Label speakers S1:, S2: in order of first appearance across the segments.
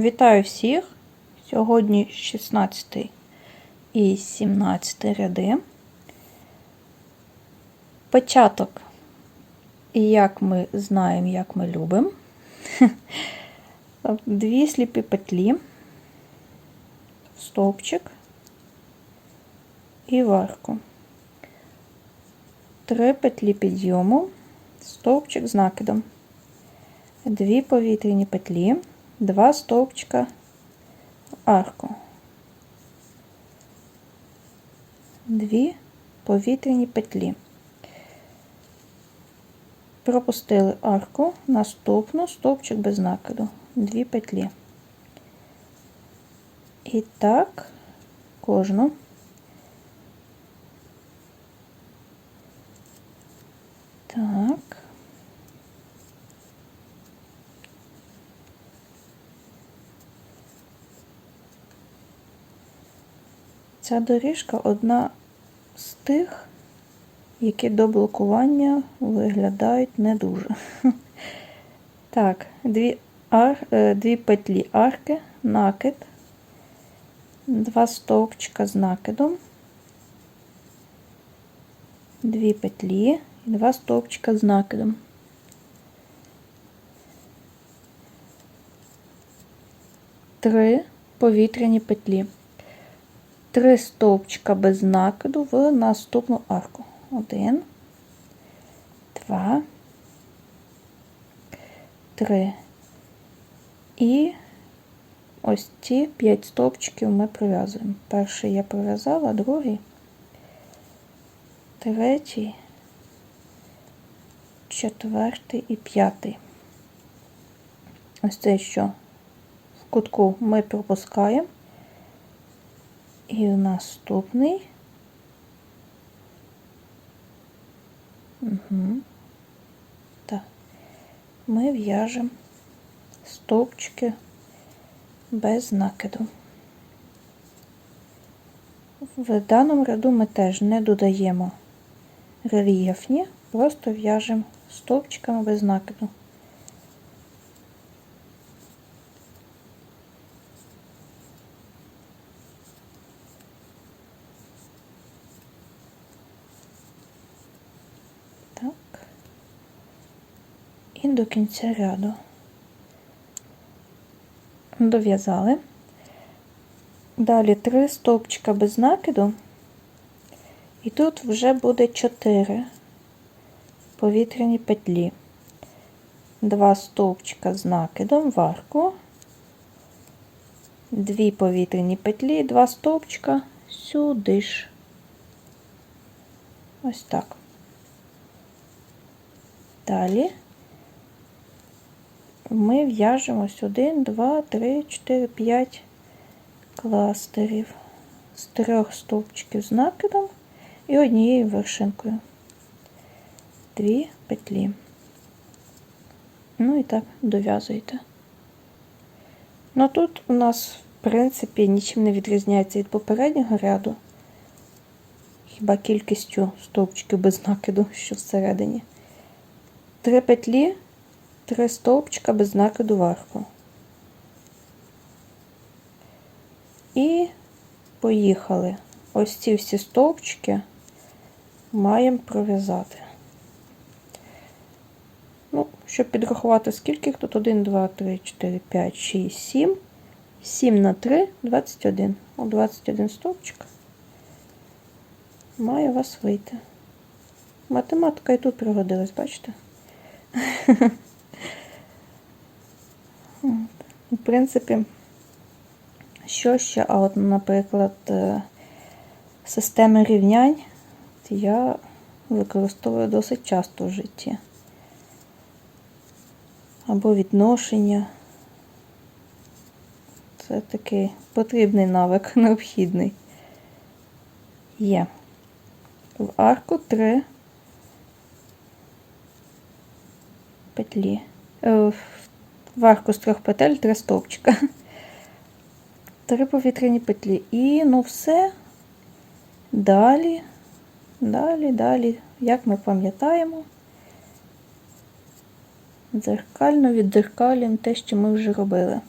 S1: Вітаю всіх! Сьогодні 16 і 17 ряди. Початок, і як ми знаємо, як ми любимо. Дві сліпі петлі, стовпчик і варку. Три петлі підйому, стовпчик з накидом. Дві повітряні петлі, два стовпчика в арку. Дві повітряні петлі. Пропустили арку, наступну стовпчик без накиду, дві петлі. І так кожну. Так. Ця доріжка одна з тих, які до блокування виглядають не дуже. Так, дві, ар, е, дві петлі арки, накид, два стовпчика з накидом, дві петлі і два стовпчика з накидом. Три повітряні петлі. Три стовпчика без накиду в наступну арку. Один, два, три. І ось ці п'ять стовпчиків ми прив'язуємо. Перший я прив'язала, другий, третій, четвертий і п'ятий. Ось це що в кутку ми пропускаємо. І наступний. Угу. Так. Ми в'яжемо стовпчики без накиду. В даному ряду ми теж не додаємо рельєфні, просто в'яжемо стовпчиками без накиду. Так. І до кінця ряду дов'язали. Далі три стовпчика без накиду, і тут вже буде 4 повітряні петлі, два стовпчика з накидом в арку, дві повітряні петлі, два стовпчика сюди ж. Ось так. Далі ми в'яжемось 1, 2, 3, 4, 5 кластерів з трьох стовпчиків з накидом і однією вершинкою. Дві петлі. Ну і так дов'язуєте. Ну тут у нас, в принципі, нічим не відрізняється від попереднього ряду. Хіба кількістю стовпчиків без накиду, що всередині. Три петлі, три стовпчика без накиду вверху. І поїхали. Ось ці всі стовпчики маємо пров'язати. Ну, щоб підрахувати, скільки їх тут 1, 2, 3, 4, 5, 6, 7. 7 на 3, 21. О, 21 стовпчик. Має у вас вийти. Математика і тут пригодилась, бачите? В принципі, що ще, а от, наприклад, е, системи рівнянь я використовую досить часто в житті. Або відношення. Це такий потрібний навик, необхідний. Є. В арку 3 петлі. Варку з трьох петель три стовпчика. Три повітряні петлі. І ну все. Далі, далі, далі, як ми пам'ятаємо, дзеркально віддзеркалюємо те, що ми вже робили.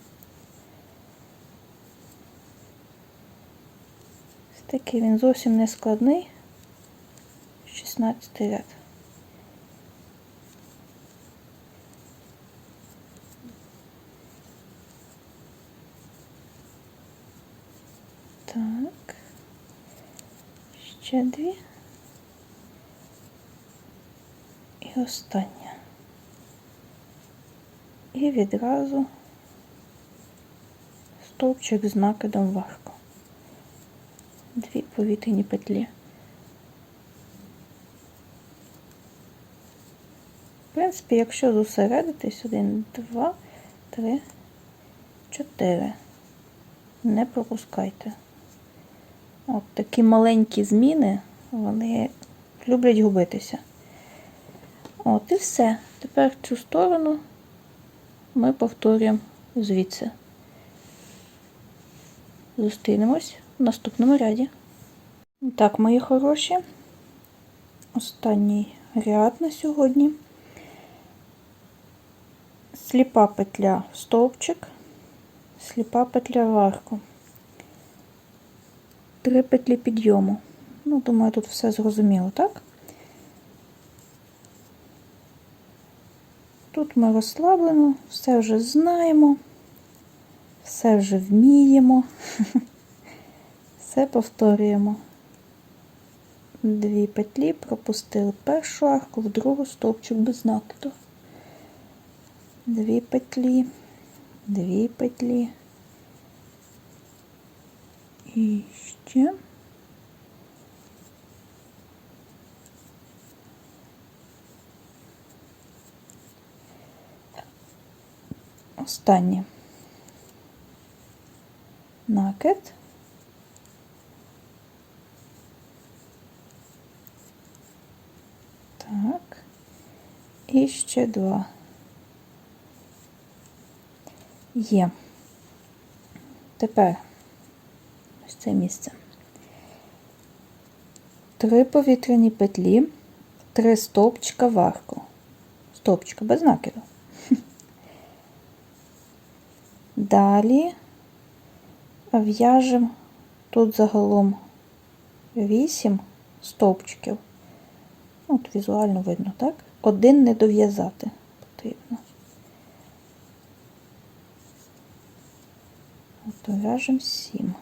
S1: Ось такий він зовсім не складний. 16 ряд. Так. Ще дві. І остання. І відразу стовпчик з накидом в арку. Дві повітряні петлі. В принципі, якщо зосередитись, один, два, три, чотири. Не пропускайте. От такі маленькі зміни, вони люблять губитися. От і все. Тепер цю сторону ми повторюємо звідси. Зустрінемось в наступному ряді. Так, мої хороші. Останній ряд на сьогодні. Сліпа петля в стовпчик, сліпа петля в арку. Три петлі підйому. Ну, думаю, тут все зрозуміло, так? Тут ми розслаблено, все вже знаємо, все вже вміємо, все повторюємо. Дві петлі пропустили першу арку, в другу стовпчик без накиду. Дві петлі, дві петлі. І ще. Останнє. Накид. Так. І ще два. Є. Тепер ось це місце. Три повітряні петлі, три стовпчика в арку. Стовпчика без накиду. Далі в'яжемо тут загалом 8 стовпчиків. От візуально видно, так? Один не дов'язати потрібно. От в'яжемо 7.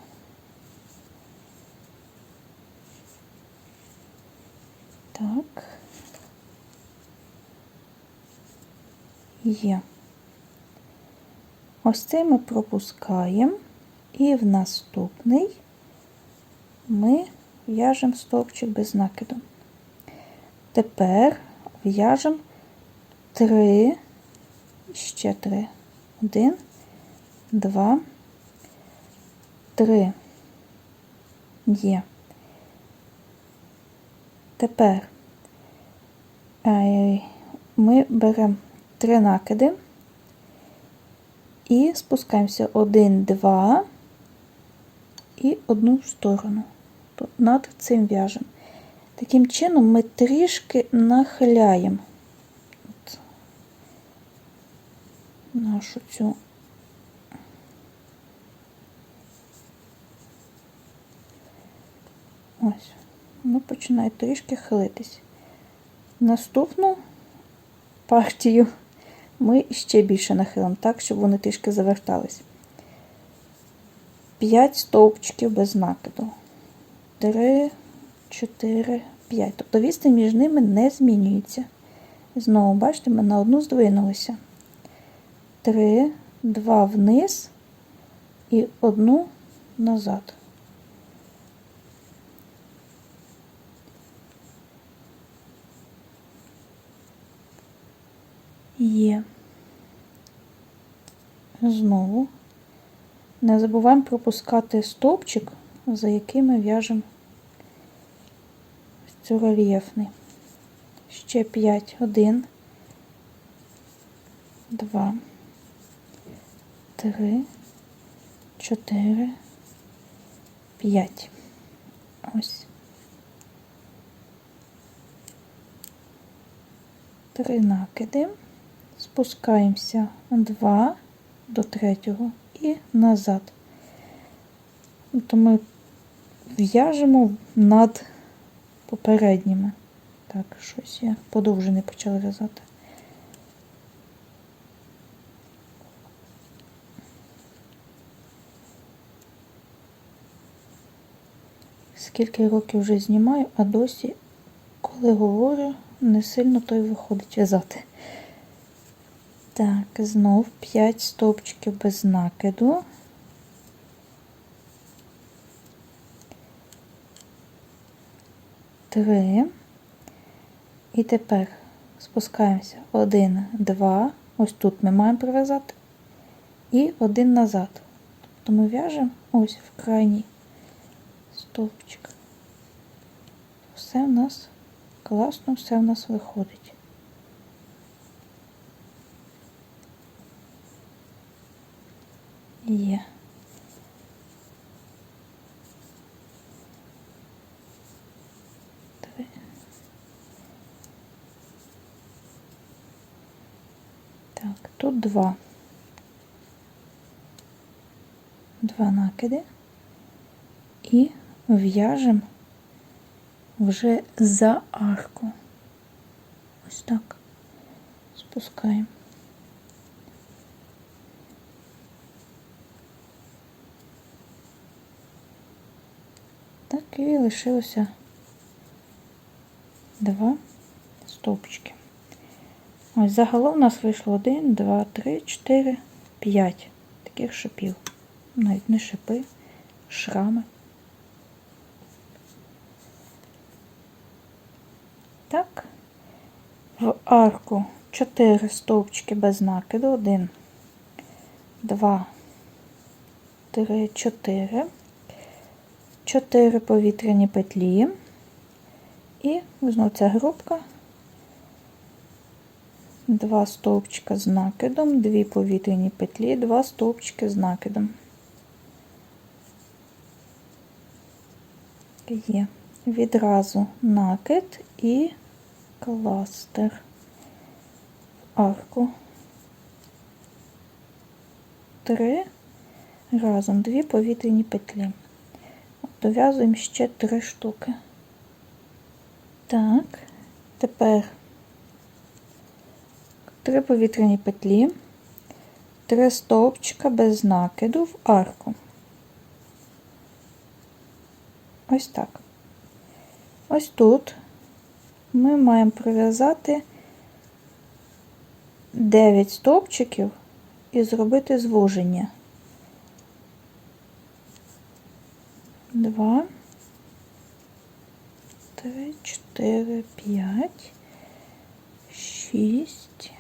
S1: Так. Є. Ось цей ми пропускаємо, і в наступний ми в'яжемо стовпчик без накиду. Тепер в'яжемо три, ще три. Один, два, три. Є. Тепер е, ми беремо три накиди і спускаємося один, два і одну сторону. Над цим в'яжемо. Таким чином ми трішки нахиляємо От нашу цю ось, воно починає трішки хилитись. Наступну партію ми ще більше нахилимо, так, щоб вони трішки завертались. 5 стовпчиків без накиду. 3, 4, 5. Тобто відстань між ними не змінюється. Знову, бачите, ми на одну здвинулися. 3, 2 вниз і одну назад. Є. Знову не забуваємо пропускати стовпчик, за який ми в'яжемо цю рельєфний. Ще 5, 1, 2, 3, 4, 5. Ось. Три накиди спускаємося 2 до третього і назад. Тобто ми в'яжемо над попередніми. Так, щось я подовжений почала в'язати. Скільки років вже знімаю, а досі, коли говорю, не сильно то й виходить в'язати. Так, знов 5 стовпчиків без накиду. Три. І тепер спускаємося. Один, два. Ось тут ми маємо прив'язати. І один назад. Тобто ми в'яжемо ось в крайній стовпчик. Все в нас класно, все в нас виходить. Є. Три. Так, тут два. Два накиди і в'яжемо вже за арку. Ось так. Спускаємо. Так і лишилося два стовпчики. Ось загалом у нас вийшло 1, 2, 3, 4, 5 таких шипів. Навіть не шипи, шрами. Так, в арку 4 стовпчики без накиду. 1, 2, 3, 4. 4 повітряні петлі. І знову ця групка. Два стовпчика з накидом, дві повітряні петлі, два стовпчики з накидом. Є відразу накид і кластер в арку. Три разом дві повітряні петлі. Дов'язуємо ще три штуки. Так, тепер три повітряні петлі, три стовпчика без накиду в арку. Ось так. Ось тут ми маємо пров'язати 9 стовпчиків і зробити звуження. 2, 3, 4, 5, 6,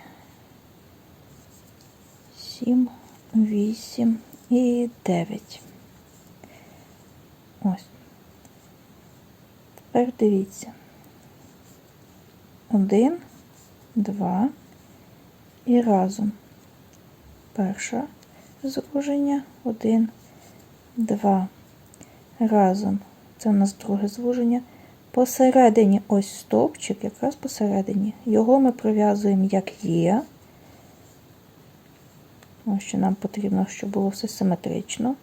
S1: 7, 8 і 9. Ось. Тепер дивіться. Один, два і разом. Перше звуження, один, два. Разом. Це у нас друге звуження. Посередині ось стовпчик, якраз посередині. Його ми прив'язуємо як є. Ось що нам потрібно, щоб було все симетрично.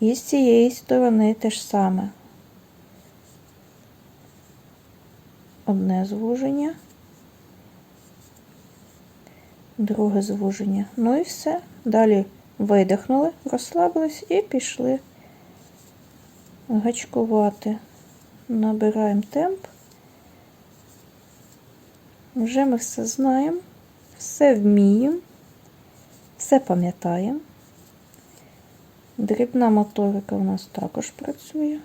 S1: І з цієї сторони те ж саме. Одне звуження, друге звуження. Ну і все. Далі видихнули, розслабились і пішли гачкувати. Набираємо темп. Вже ми все знаємо, все вміємо, все пам'ятаємо. Дрібна моторика у нас також працює.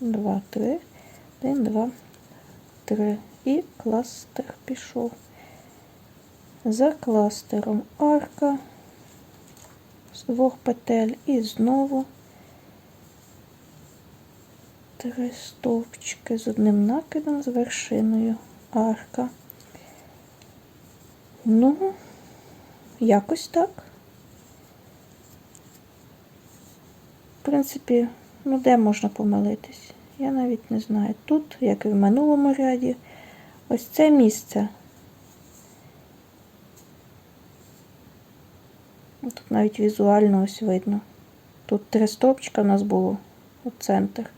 S1: Два, три, один, два, три. І кластер пішов. За кластером арка з двох петель і знову три стовпчики з одним накидом з вершиною арка. Ну, якось так. В принципі, ну де можна помилитись? Я навіть не знаю. Тут, як і в минулому ряді, ось це місце. Тут навіть візуально ось видно. Тут три стовпчика у нас було у центр.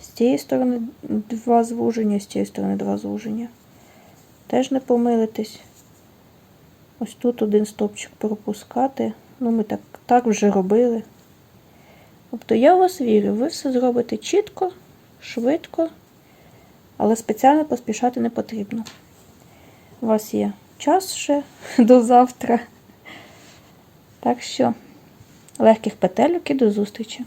S1: З цієї сторони два звуження, з цієї сторони два звуження. Теж не помилитись. Ось тут один стопчик пропускати. Ну, ми так, так вже робили. Тобто я в вас вірю, ви все зробите чітко, швидко, але спеціально поспішати не потрібно. У вас є час ще до завтра. Так що, легких петельок і до зустрічі!